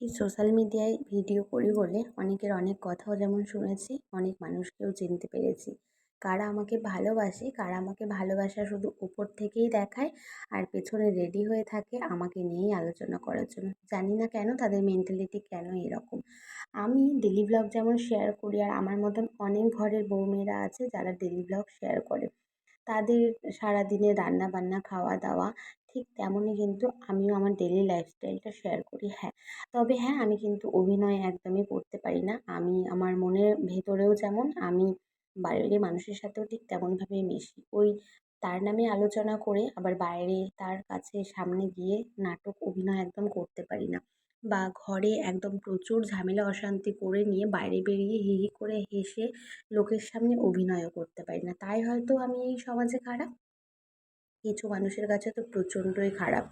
এই সোশ্যাল মিডিয়ায় ভিডিও করি বলে অনেকের অনেক কথাও যেমন শুনেছি, অনেক মানুষকেও চিনতে পেরেছি। কারা আমাকে ভালোবাসে, কারা আমাকে ভালোবাসা শুধু উপর থেকেই দেখায় আর পেছনে রেডি হয়ে থাকে আমাকে নিয়েই আলোচনা করার জন্য। জানি না কেন তাদের মেন্টালিটি কেন এরকম। আমি ডেলি ব্লগ যেমন শেয়ার করি আর আমার মতন অনেক ঘরের বৌমেয়েরা আছে যারা ডেলি ব্লগ শেয়ার করে। তাদের সারাদিনের রান্না বান্না খাওয়া দাওয়া ঠিক তেমনই কিন্তু আমিও আমার ডেলি লাইফস্টাইলটা শেয়ার করি হ্যাঁ। তবে হ্যাঁ আমি কিন্তু অভিনয় একদমই করতে পারি না। আমি, আমার মনের ভেতরেও যেমন আমি বাইরে মানুষের সাথেও ঠিক তেমনভাবেই মিশি। ওই তার নামে আলোচনা করে আবার বাইরে তার কাছে সামনে গিয়ে নাটক, অভিনয় একদম করতে পারি না। বা ঘরে একদম প্রচুর ঝামেলা, অশান্তি করে নিয়ে বাইরে বেরিয়ে হি হি করে হেসে লোকের সামনে অভিনয়ও করতে পারি না। তাই হয়তো আমি এই সমাজে খারাপ? কিছু মানুষের কাছে তো প্রচণ্ডই খারাপ।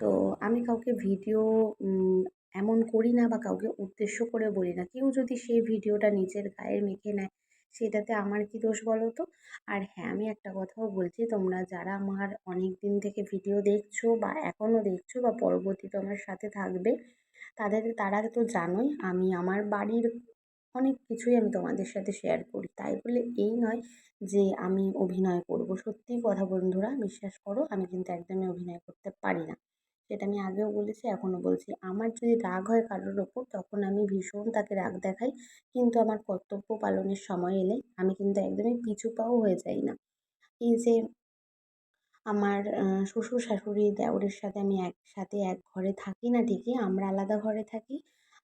তো আমি কাউকে ভিডিও এমন করি না বা কাউকে উদ্দেশ্য করে বলি না। কেউ যদি সেই ভিডিওটা নিজের গায়ে মেখে নেয়, সেটাতে আমার কী দোষ বলো তো? আর হ্যাঁ আমি একটা কথাও বলছি, তোমরা যারা আমার অনেক দিন থেকে ভিডিও দেখছ বা এখনও দেখছ বা পরবর্তীতে আমার সাথে থাকবে, তাদের, তারা তো জানোই আমি আমার বাড়ির অনেক কিছুই আমি তোমাদের সাথে শেয়ার করি। তাই বলে এই নয় যে আমি অভিনয় করব। সত্যিই কথা বন্ধুরা, বিশ্বাস করো, আমি কিন্তু একদমই অভিনয় করতে পারি না। সেটা আমি আগেও বলেছি, এখনও বলছি। আমার যদি রাগ হয় কারোর ওপর, তখন আমি ভীষণ তাকে রাগ দেখাই। কিন্তু আমার কর্তব্য পালনের সময় এলে আমি কিন্তু একদমই পিছু পাও হয়ে যাই না। এই যে আমার শ্বশুর শাশুড়ি দেওরের সাথে আমি একসাথে এক ঘরে থাকি না ঠিকই, আমরা আলাদা ঘরে থাকি।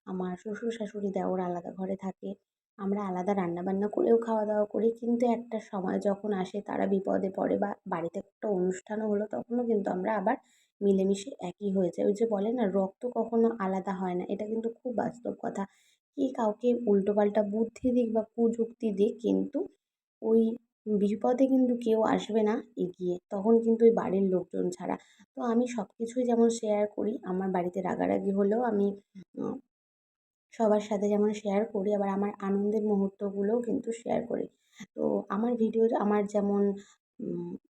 আমার শ্বশুর শাশুড়ি দেওর আলাদা ঘরে থাকে। আমরা আলাদা রান্না বান্না করেও খাওয়া দাওয়া করি। কিন্তু একটা সময় যখন আসে তারা বিপদে পড়ে বা বাড়িতে একটা অনুষ্ঠানও হলো তখনও কিন্তু আমরা আবার মিলেমিশে একই হয়ে যাই। ওই যে বলে না, রক্ত কখনো আলাদা হয় না। এটা কিন্তু খুব বাস্তব কথা। কে কাউকে উল্টোপাল্টা বুদ্ধি দিক বা কুযুক্তি দিক কিন্তু ওই বিপদে কিন্তু কেউ আসবে না এগিয়ে। তখন কিন্তু ওই বাড়ির লোকজন ছাড়া। তো আমি সব কিছুই যেমন শেয়ার করি, আমার বাড়িতে রাগারাগি হলেও আমি সবার সাথে যেমন শেয়ার করি, আবার আমার আনন্দের মুহূর্তগুলোও কিন্তু শেয়ার করি। তো আমার ভিডিও আমার যেমন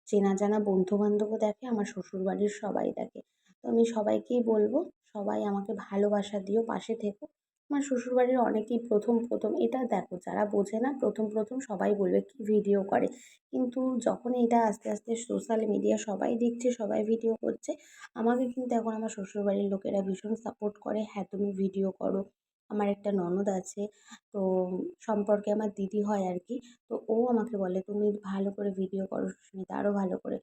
চেনা জানা বন্ধুবান্ধবও দেখে, আমার শ্বশুরবাড়ির সবাই দেখে। তো আমি সবাইকেই বলব, সবাই আমাকে ভালোবাসা দিও, পাশে থেকো। আমার শ্বশুরবাড়ির অনেকেই প্রথম প্রথম, এটা দেখো, যারা বোঝে না, প্রথম প্রথম সবাই বলবে কী ভিডিও করে। কিন্তু যখন এটা আস্তে আস্তে সোশ্যাল মিডিয়া সবাই দেখছে, সবাই ভিডিও করছে, আমাকে কিন্তু এখন আমার শ্বশুরবাড়ির লোকেরা ভীষণ সাপোর্ট করে হ্যাঁ তুমি ভিডিও করো। আমার একটা ননদ আছে, তো সম্পর্কে আমার দিদি হয় আর কি তো ও আমাকে বলে, তুমি ভালো করে ভিডিও করো সুস্মিতা আরও ভালো করে।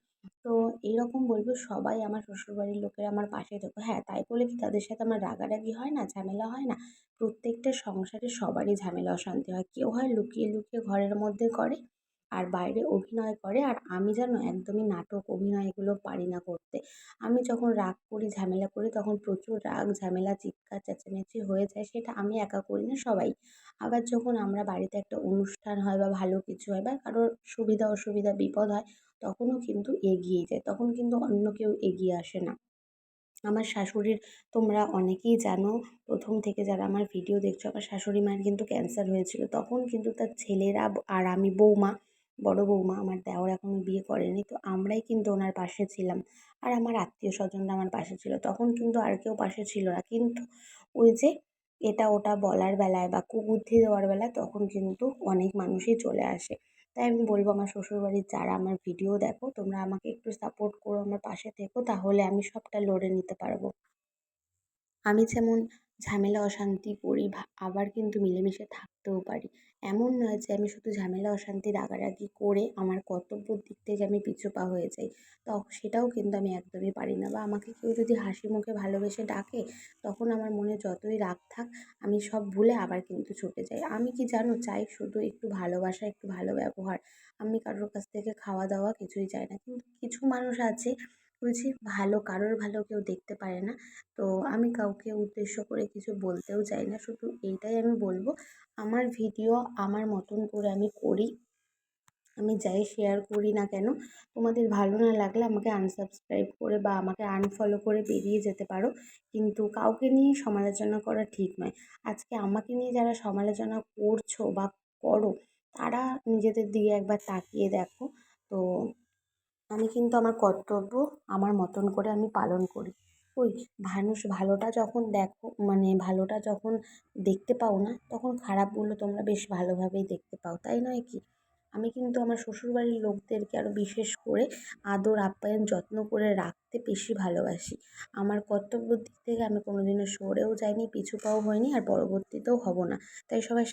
তো এইরকম বলব, সবাই আমার শ্বশুরবাড়ির লোকেরা আমার পাশে থাকো। হ্যাঁ তাই বলে কি তাদের সাথে আমার রাগারাগি হয় না, ঝামেলা হয় না? প্রত্যেকটা সংসারে সবারই ঝামেলা, অশান্তি হয়। কেউ হয় লুকিয়ে লুকিয়ে ঘরের মধ্যে করে আর বাইরে অভিনয় করে। আর আমি যেন একদমই নাটক অভিনয় এগুলো পারি না করতে। আমি যখন রাগ করি, ঝামেলা করি, তখন প্রচুর রাগ, ঝামেলা, চিৎকার, চেঁচামেচি হয়ে যায়, সেটা আমি একা করি না, সবাই। আবার যখন আমরা বাড়িতে একটা অনুষ্ঠান হয় বা ভালো কিছু হয় বা কারোর সুবিধা, অসুবিধা, বিপদ হয়, তখনও কিন্তু এগিয়ে যায়। তখন কিন্তু অন্য কেউ এগিয়ে আসে না। আমার শাশুড়ির তোমরা অনেকেই জানো, প্রথম থেকে যারা আমার ভিডিও দেখছ, আমার শাশুড়ি মায়ের কিন্তু ক্যান্সার হয়েছিল। তখন কিন্তু তার ছেলেরা আর আমি বৌমা বড় বৌমা আমার দেওর এখনও বিয়ে করেনি। তো আমরাই কিন্তু ওনার পাশে ছিলাম। আর আমার আত্মীয় স্বজনরা আমার পাশে ছিল। তখন কিন্তু আর কেউ পাশে ছিল না। কিন্তু ওই যে এটা ওটা বলার বেলায় বা কুবুদ্ধি দেওয়ার বেলায় তখন কিন্তু অনেক মানুষই চলে আসে। তাই আমি বলব, আমার শ্বশুরবাড়ির যারা আমার ভিডিও দেখো, তোমরা আমাকে একটু সাপোর্ট করো, আমার পাশে থেকো, তাহলে আমি সবটা লড়ে নিতে পারব। আমি যেমন ঝামেলা, অশান্তি করি আবার কিন্তু মিলেমিশে থাকতেও পারি। এমন নয় যে আমি শুধু ঝামেলা, অশান্তি, রাগারাগি করে আমার কর্তব্যর দিক থেকে আমি পিছু পা হয়ে যাই। তো সেটাও কিন্তু আমি একদমই পারি না। বা আমাকে কেউ যদি হাসি মুখে ভালোবেসে ডাকে, তখন আমার মনে যতই রাগ থাক, আমি সব ভুলে আবার কিন্তু ছুটে যাই। আমি কি জানো, চাই শুধু একটু ভালোবাসা, একটু ভালো ব্যবহার। আমি কারোর কাছ থেকে খাওয়া দাওয়া কিছুই চাই না। কিন্তু কিছু মানুষ আছে বলছি, ভালো কারোর ভালো কেউ দেখতে পারে না। তো আমি কাউকে উদ্দেশ্য করে কিছু বলতেও চাই না। শুধু এইটাই আমি বলব, আমার ভিডিও আমার মতন করে আমি করি, আমি যাই শেয়ার করি না কেন, তোমাদের ভালো না লাগলে আমাকে আনসাবস্ক্রাইব করে বা আমাকে আনফলো করে বেরিয়ে যেতে পারো। কিন্তু কাউকে নিয়ে সমালোচনা করা ঠিক নয়। আজকে আমাকে নিয়ে যারা সমালোচনা করছ বা করো, তারা নিজেদের দিকে একবার তাকিয়ে দেখো। তো আমি কিন্তু আমার কর্তব্য, আমার মতন করে আমি পালন করি। ওই মানুষ ভালোটা যখন দেখো মানে ভালোটা যখন দেখতে পাও না, তখন খারাপগুলো তোমরা বেশ ভালোভাবেই দেখতে পাও, তাই নয় কি? আমি কিন্তু আমার শ্বশুরবাড়ির লোকদেরকে আরও বিশেষ করে আদর, আপ্যায়ন, যত্ন করে রাখতে বেশি ভালোবাসি। আমার কর্তব্যর দিক থেকে আমি কোনোদিনও সরেও যাইনি, পিছু পাও হইনি আর পরবর্তীতেও হব না। তাই সবাই